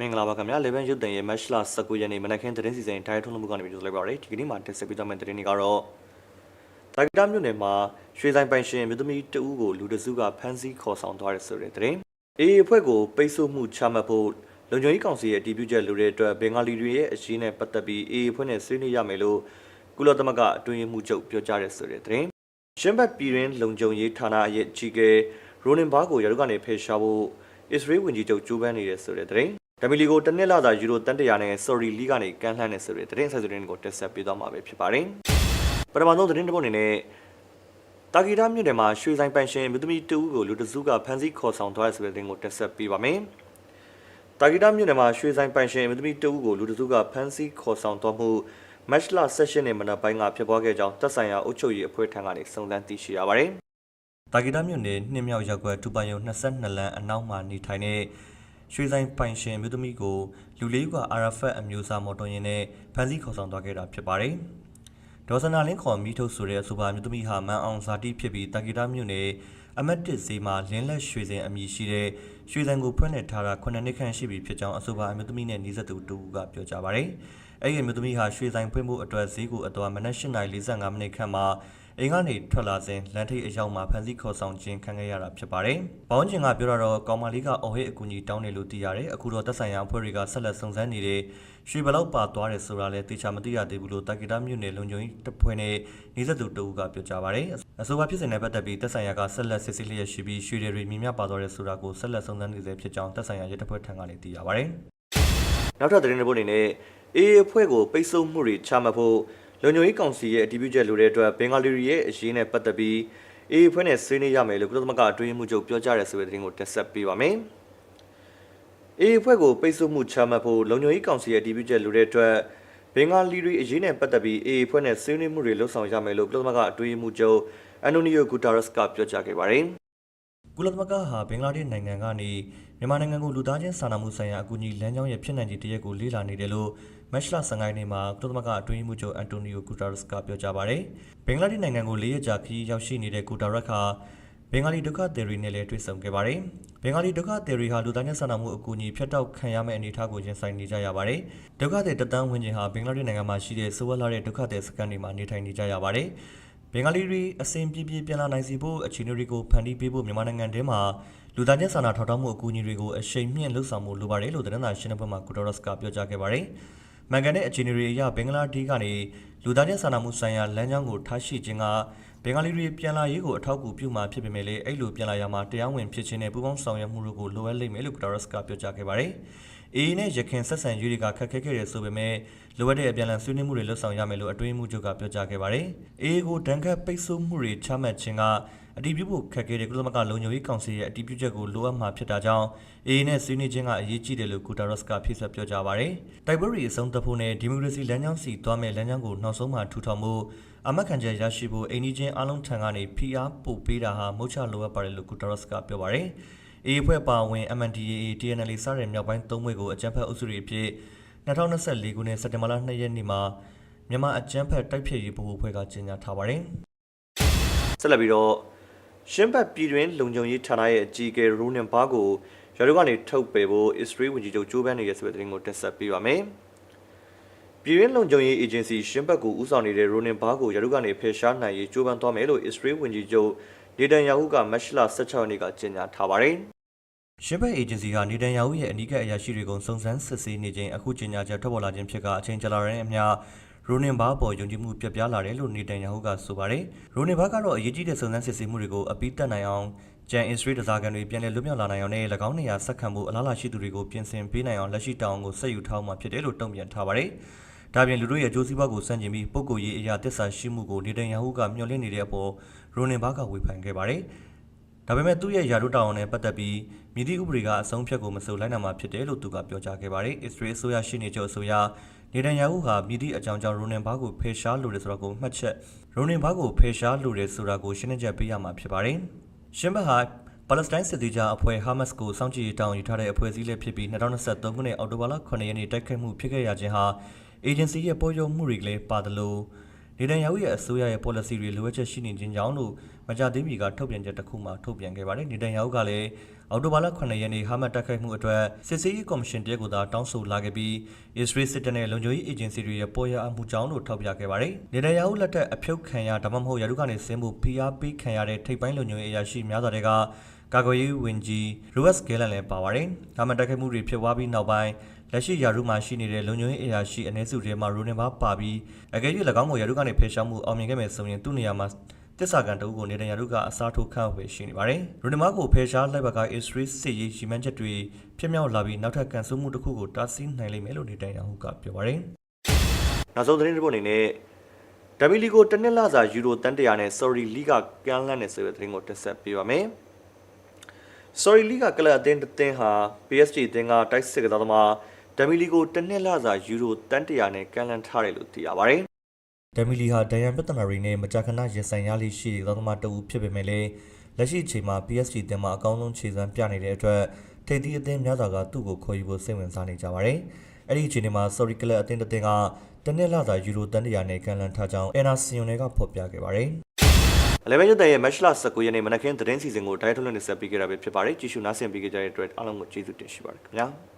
မင်္ဂလာပါခင်ဗျာလေဗန်ရုပ်တံရဲ့မတ်လ19ရက်နေ့မနက်ခင်းသတင်းစီစဉ်တိုင်းထုံးမှုကနေပြီးကြိုလိုက်ပါရစေဒီကနေ့မှာတက်ဆက်ပေးသွားမယ့်သတင်းတွေကတော့တာဂီတာမြို့နယ်မှာရွှေဆိုင်ပိုင်ရှင်မြို့သမီးတဦးကိုလူတစုကဖမ်းဆီးခေါ်ဆောင်သွားတဲ့ဆိုတဲ့သတင်းအေးအဖွဲ့ကိုပိတ်ဆို့မှုချမှတ်ဖို့လုံခြုံရေးကောင်စီရဲ့အတည်ပြုချက်လိုတဲ့အတွက်ဘင်္ဂလီတွေရဲ့အရှိနဲ့ပတ်သက်ပြီးအေးအဖွဲ့နဲ့ဆွေးနွေးရမယ်လို့ကုလသမဂ္ဂအတွင်းရေးမှူးချုပ်ပြောကြားတဲ့ဆိုတဲ့သတင်းရှင်းဘက်ပြည်တွင်လုံခြုံရေးဌာနရဲ့အကြီးအကဲရိုနင်ဘာကိုရာထူးကနေဖယ်ရှားဖို့အစ္စရေးဝန်ကြီးချုပ်ကြိုးပမ်းနေတဲ့ဆိုတဲ့သတင်း ဒမီလီကိုတစ်နှစ်လာသာယူရိုတန်တရာနဲ့ sorry လီကနေကမ်းလှမ်းနေဆိုတဲ့သတင်းဆက်သတင်းကိုတက်ဆက်ပေးသွားမှာပဲဖြစ်ပါတယ်။ပထမဆုံးသတင်းတစ်ပုဒ်အနေနဲ့တာဂီတာမြို့နယ်မှာရွှေဆိုင်ပန်ရှင်မြို့သမီးတဦးကိုလူတစုကဖမ်းဆီးခေါ်ဆောင်သွားတဲ့ဆိုတဲ့သတင်းကိုတက်ဆက်ပေးပါမယ်။တာဂီတာမြို့နယ်မှာရွှေဆိုင်ပန်ရှင်မြို့သမီးတဦးကိုလူတစုကဖမ်းဆီးခေါ်ဆောင်သွားမှုမတ်လ16နဲ့မနက်ပိုင်းကဖြစ်ပွားခဲ့ကြောင်းတပ်ဆိုင်ရာအုပ်ချုပ်ရေးအဖွဲ့ထံကနေစုံစမ်းသိရှိရပါတယ်။တာဂီတာမြို့နယ်နှင်းမြောက်ရပ်ကွက်ဒူပိုင်ယုံ22လမ်းအနောက်မှာနေထိုင်တဲ့ ရွှေဆိုင်ပိုင်ရှင်မြို့သမီးကိုလူလေးကအာရဖတ်အမျိုးအစားမော်တော်ယာဉ်နဲ့ဖမ်းဆီးခေါ်ဆောင်သွားခဲ့တာဖြစ်ပါတယ်။ဒေါ်စနာလင်းခေါ်မိထုတ်ဆိုတဲ့အဆိုပါမြို့သမီးဟာမန်အောင်ဇာတိဖြစ်ပြီးတာဂီတာမြို့နယ်အမတ်တစ်ဈေးမှာလင်းလက်ရွှေစင်အမည်ရှိတဲ့ရွှေဆိုင်ကိုဖွင့်လှစ်ထားတာ9နှစ်ခန့်ရှိပြီဖြစ်ကြောင်းအဆိုပါအမျိုးသမီးနဲ့နှီးဆက်သူတူကပြောကြားပါတယ်။အဲ့ဒီအမျိုးသမီးဟာရွှေဆိုင်ဖွင့်ဖို့အတွက်ဈေးကိုအတော်မနက်8:45မိနစ်ခန့်မှာ အိမ်ကနေထွက်လာစဉ်လမ်းထိပ်အရောက်မှာဖမ်းဆီးခေါ်ဆောင်ခြင်းခံခဲ့ရတာဖြစ်ပါတယ်။ဘောင်းကျင်ကပြောတာတော့ကောင်မလေးကအော်ဟစ်အကူအညီတောင်းတယ်လို့သိရတယ်။အခုတော့သက်ဆိုင်ရာအဖွဲ့တွေကဆက်လက်စုံစမ်းနေတဲ့ရွှေဘလောက်ပါသွားတယ်ဆိုတာလည်းသိချာမသိရသေးဘူးလို့တာဂီတာမြို့နယ်လုံခြုံရေးတပ်ဖွဲ့နဲ့နေဆက်သူတူကပြောကြားပါတယ်။အဆိုပါဖြစ်စဉ်နဲ့ပတ်သက်ပြီးသက်ဆိုင်ရာကဆက်လက်စစ်ဆေးလျက်ရှိပြီးရွှေတွေမြင်မြပါသွားတယ်ဆိုတာကိုဆက်လက်စုံစမ်းနေဆဲဖြစ်ကြောင်းသက်ဆိုင်ရာရဲတပ်ဖွဲ့ထံကနေသိရပါတယ်။နောက်ထပ်သတင်းတစ်ပုဒ်အနေနဲ့အေးအဖွဲ့ကိုပိတ်ဆို့မှုတွေချမှတ်ဖို့ လုံခြုံရေးကောင်စီရဲ့အတည်ပြုချက်လိုတဲ့အတွက်ဘင်္ဂလီတွေရဲ့အရေးနဲ့ပတ်သက်ပြီးအေးအဖွဲ့နဲ့ဆွေးနွေးရမယ်လို့ကုလသမဂ္ဂအတွင်းရေးမှူးချုပ်ပြောကြားတဲ့ဆိုတဲ့သတင်းကိုတက်ဆက်ပေးပါမယ်။အေးအဖွဲ့ကိုပိတ်ဆို့မှုချမှတ်ဖို့လုံခြုံရေးကောင်စီရဲ့အတည်ပြုချက်လိုတဲ့အတွက်ဘင်္ဂလီတွေအရေးနဲ့ပတ်သက်ပြီးအေးအဖွဲ့နဲ့ဆွေးနွေးမှုတွေလှုပ်ဆောင်ရမယ်လို့ကုလသမဂ္ဂအတွင်းရေးမှူးချုပ်အန်တိုနီယိုဂူတာရက်စ်ကပြောကြားခဲ့ပါတယ်။ကုလသမဂ္ဂဟာဘင်္ဂလားဒေ့ရှ်နိုင်ငံကနေမြန်မာနိုင်ငံကိုလူသားချင်းစာနာမှုဆိုင်ရာအကူအညီလမ်းကြောင်းရဲ့ဖြစ်နိုင်ခြေတရက်ကိုလေ့လာနေတယ်လို့ မတ်လ15ရက်နေ့မှာကုလသမဂ္ဂအတွင်းရေးမှူးချုပ်အန်တိုနီယိုဂူတာရက်စ်ကပြောကြားပါတယ်။ဘင်္ဂလားဒေ့ရှ်နိုင်ငံကို၄ရက်ကြာခရီးရောက်ရှိနေတဲ့ဂူတာရက်ဟာဘင်္ဂါလီဒုက္ခသည်တွေနဲ့လည်းတွေ့ဆုံခဲ့ပါတယ်။ဘင်္ဂါလီဒုက္ခသည်တွေဟာလူသားချင်းစာနာမှုအကူအညီဖြတ်တောက်ခံရမယ့်အနေအထားကိုရင်ဆိုင်နေကြရပါတယ်။ဒုက္ခသည်တသန်းဝန်းကျင်ဟာဘင်္ဂလားဒေ့ရှ်နိုင်ငံမှာရှိတဲ့ဆိုးဝါးလာတဲ့ဒုက္ခသည်စခန်းတွေမှာနေထိုင်နေကြရပါတယ်။ဘင်္ဂလီတွေအစဉ်ပြေပြေပြန်လာနိုင်စီဖို့အခြေအနေတွေကိုဖန်တီးပေးဖို့မြန်မာနိုင်ငံထဲမှာလူသားချင်းစာနာထောက်ထားမှုအကူအညီတွေကိုအရှိန်မြင့်လှုပ်ဆောင်မှုလိုပါတယ်လို့သတင်းစာရှင်းလင်းပွဲမှာကူတော်ရက်စ်ကပြောကြားခဲ့ပါတယ်။ မှန်ကန်တဲ့အခြေအနေတွေအရဘင်္ဂလားဒေ့ရှ်ကနေလူသားချင်းစာနာမှုဆိုင်ရာလမ်းကြောင်းကိုထားရှိခြင်းကဘင်္ဂလီတွေပြန်လာရေးကိုအထောက်အကူပြုမှာဖြစ်ပေမဲ့လည်းအဲ့လိုပြန်လာရမှာတရားဝင်ဖြစ်ခြင်းနဲ့ပူးပေါင်းဆောင်ရွက်မှုတို့ကိုလိုအပ်လိမ့်မယ်လို့ကူတော်ရက်စ်ကပြောကြားခဲ့ပါတယ်။ AA နဲ့ရခိုင်ဆက်ဆံရေးတွေကခက်ခဲခဲ့တယ်ဆိုပေမဲ့လိုအပ်တဲ့အပြန်အလှန်ဆွေးနွေးမှုတွေလှုပ်ဆောင်ရမယ်လို့အတွင်းမှုချုပ်ကပြောကြားခဲ့ပါတယ်။ AA ကိုဒဏ်ခတ်ပိတ်ဆို့မှုတွေချမှတ်ခြင်းက အတည်ပြုဖို့ခက်ခဲတဲ့ကုလသမဂ္ဂလုံခြုံရေးကောင်စီရဲ့အတည်ပြုချက်ကိုလိုအပ်မှာဖြစ်တာကြောင့် AA နဲ့ဆွေးနွေးခြင်းကအရေးကြီးတယ်လို့ကူတာရက်စ်ကဖြည့်ဆွတ်ပြောကြားပါတယ်။တိုက်ပွဲတွေအဆုံးသတ်ဖို့နဲ့ဒီမိုကရေစီလမ်းကြောင်းစီသွားမယ့်လမ်းကြောင်းကိုနောက်ဆုံးမှထူထောင်ဖို့အမတ်ခံချက်ရရှိဖို့အိန္ဒိချင်းအလုံးထံကနေဖိအားပို့ပေးတာဟာမုတ်ချလိုအပ်ပါတယ်လို့ကူတာရက်စ်ကပြောပါတယ်။ AA ဖွဲ့ပါဝင် MNDAA TNL စတဲ့မြောက်ပိုင်းသုံးဘွဲ့ကိုအကြမ်းဖက်အုပ်စုတွေအဖြစ်2024ခုနှစ်စက်တင်ဘာလ2ရက်နေ့မှာမြန်မာအကြမ်းဖက်တိုက်ဖျက်ရေးဗဟိုအဖွဲ့ကကြေညာထားပါတယ်။ဆက်လက်ပြီးတော့ ရှင်းဘတ်ပြည်တွင်းလုံခြုံရေးဌာနရဲ့အကြီးအကဲရိုနင်ဘာကိုရာထူးကနေထုတ်ပယ်ဖို့အစ္စရေးဝန်ကြီးချုပ်ဂျိုးဘန်နေတဲ့ဆိုတဲ့သတင်းကိုတက်ဆက်ပေးပါမယ်။ပြည်တွင်းလုံခြုံရေးအေဂျင်စီရှင်းဘတ်ကိုဦးဆောင်နေတဲ့ရိုနင်ဘာကိုရာထူးကနေဖယ်ရှားနိုင်ရေးကြိုးပမ်းသွားမယ်လို့အစ္စရေးဝန်ကြီးချုပ်ဒေဒန်ယာဟုကမတ်လ16ရက်နေ့ကကြေညာထားပါတယ်။ရှင်းဘက်အေဂျင်စီဟာနေတန်ယာဟုရဲ့အနီးကပ်အရာရှိတွေကိုစုံစမ်းစစ်ဆေးနေခြင်းအခုကြေညာချက်ထွက်ပေါ်လာခြင်းဖြစ်ကအချိန်ကြာလာတဲ့အမျှ ရိုနင်ဘာပေါ်ယုံကြည်မှုပြတ်ပြားလာတယ်လို့နေတန်ယာဟုကဆိုပါတယ်။ရိုနင်ဘာကတော့အရေးကြီးတဲ့စုံစမ်းစစ်ဆေးမှုတွေကိုအပြီးတက်နိုင်အောင်ဂျန်အစ္စရေးဒဇာကန်တွေပြန်လည်လွတ်မြောက်လာနိုင်အောင်နဲ့၎င်းနေရာဆက်ခံမှုအလားအလာရှိသူတွေကိုပြင်ဆင်ပေးနိုင်အောင်လက်ရှိတောင်းကိုဆက်ယူထားမှာဖြစ်တယ်လို့တုံ့ပြန်ထားပါတယ်။ဒါပြင်လူတို့ရဲ့အကျိုးစီးပွားကိုစန့်ကျင်ပြီးပုဂ္ဂိုလ်ရေးအရာတစ္ဆာရှိမှုကိုနေတန်ယာဟုကမျှော်လင့်နေတဲ့အပေါ်ရိုနင်ဘာကဝေဖန်ခဲ့ပါတယ်။ဒါပေမဲ့သူ့ရဲ့ယာတို့တောင်းနဲ့ပတ်သက်ပြီးမြည်သည့်ဥပဒေကအဆုံးဖြတ်ကိုမဆိုလိုက်နိုင်မှာဖြစ်တယ်လို့သူကပြောကြားခဲ့ပါတယ်။အစ္စရေးအစိုးရရှိနေချုပ်အစိုးရ နေတန်ယာဟုဟာမြည်သည့်အကြောင်းကြောင့်ရိုနင်ဘာကိုဖယ်ရှားလိုတယ်ဆိုတာကိုမှတ်ချက်ရိုနင်ဘာကိုဖယ်ရှားလိုတယ်ဆိုတာကိုရှင်းလင်းချက်ပေးရမှာဖြစ်ပါတယ်။ရှင်းဘတ်ဟာပါလက်စတိုင်းစစ်သည်ကြားအဖွဲ့ဟာမတ်စ်ကိုစောင့်ကြည့်တောင်းယူထားတဲ့အဖွဲ့အစည်းလည်းဖြစ်ပြီး2023ခုနှစ်အောက်တိုဘာလ9ရက်နေ့တိုက်ခိုက်မှုဖြစ်ခဲ့ရခြင်းဟာအေဂျင်စီရဲ့ပေါ်ယုံမှုတွေလည်းပါသလိုနေတန်ယာဟုရဲ့အစိုးရရဲ့ policy တွေလိုအပ်ချက်ရှိနေခြင်းကြောင့်လို့မကြသေးမီကထုတ်ပြန်ချက်တစ်ခုမှထုတ်ပြန်ခဲ့ပါတယ်နေတန်ယာဟုကလည်းအော်တိုဘာလ9ရက်နေ့ဟာမတ်တိုက်ခိုက်မှုအတွက်စစ်စေးရေးကော်မရှင်တရက်ကိုသာတောင်းဆိုလာခဲ့ပြီးအစ္စရေးစစ်တပ်နဲ့လုံခြုံရေးအေဂျင်စီတွေရဲ့ပေါ်ရအမှုကြောင့်လို့ထောက်ပြခဲ့ပါတယ်။နေတရာဟုလက်ထက်အဖြုတ်ခံရဒါမှမဟုတ်ရာထူးကနေဆင်းဖို့ဖိအားပေးခံရတဲ့ထိပ်ပိုင်းလုံခြုံရေးအရာရှိများစွာတွေကကာကွယ်ရေးဝန်ကြီးလိုအက်စ်ဂဲလန်လည်းပါပါတယ်။ဟာမတ်တိုက်ခိုက်မှုတွေဖြစ်ပွားပြီးနောက်ပိုင်းလက်ရှိယာရုမှာရှိနေတဲ့လုံခြုံရေးအရာရှိအနေစုတွေမှာရိုနေဘာပါပြီးအကယ်၍၎င်းကိုယာရုကနေဖယ်ရှားမှုအောင်မြင်ခဲ့မယ်ဆိုရင်သူ့နေရာမှာ တစ္ဆာကန်တအုပ်ကိုနေတဲ့ယာရုကအစားထိုးခန့်ဝေရှိနေပါတယ်။ရိုနေဘာကိုဖယ်ရှားလိုက်ပါကအစ္စရေးစစ်ရေးရှိမှန်းချက်တွေဖြစ်မြောက်လာပြီးနောက်ထပ်ကန်ဆယ်မှုတစ်ခုကိုတားဆီးနိုင်လိမ့်မယ်လို့နေတန်ယာဟုကပြောပါတယ်။နောက်ဆုံးသတင်းတစ်ပုဒ်အနေနဲ့ဒမီလီကိုတစ်နှစ်လစာယူရိုတန်တရာနဲ့ sorry လီကကမ်းလှမ်းနေဆိုတဲ့သတင်းကိုတက်ဆက်ပေးပါမယ်။ sorry လီကကလပ်အသင်းတစ်သင်းဟာ PSG အသင်းကတိုက်စစ်ကစားသမားဒမီလီကိုတစ်နှစ်လစာယူရိုတန်တရာနဲ့ကမ်းလှမ်းထားတယ်လို့သိရပါတယ်။ ဒမီလီဟာဒိုင်ယန်ပြဿနာတွေနဲ့မကြာခဏရင်ဆိုင်ရလိရှိတဲ့ကစားသမားတဦးဖြစ်ပေမဲ့လည်းလက်ရှိအချိန်မှာ PSG အသင်းမှာအကောင်းဆုံးခြေစွမ်းပြနေတဲ့အတွက်ထိပ်သီးအသင်းများစွာကသူ့ကိုခေါ်ယူဖို့စိတ်ဝင်စားနေကြပါတယ်။အဲ့ဒီအချိန်မှာ sorry ကလပ်အသင်းတစ်သင်းကတနစ်လသာယူရိုတန်တရာနဲ့ကန်လန်ထားကြောင်းအန်နာစီယွန်တွေကဖော်ပြခဲ့ပါတယ်။အလဲမဲညတဲ့ရဲ့ match လ19ရက်နေ့မနက်ခင်းသတင်းစီစဉ်ကိုတိုက်ထုတ်လွှင့်နေဆက်ပေးကြတာပဲဖြစ်ပါတယ်။ကြည့်ရှုနားဆင်ပေးကြတဲ့အတွက်အားလုံးကိုကျေးဇူးတင်ရှိပါတယ်ခင်ဗျာ။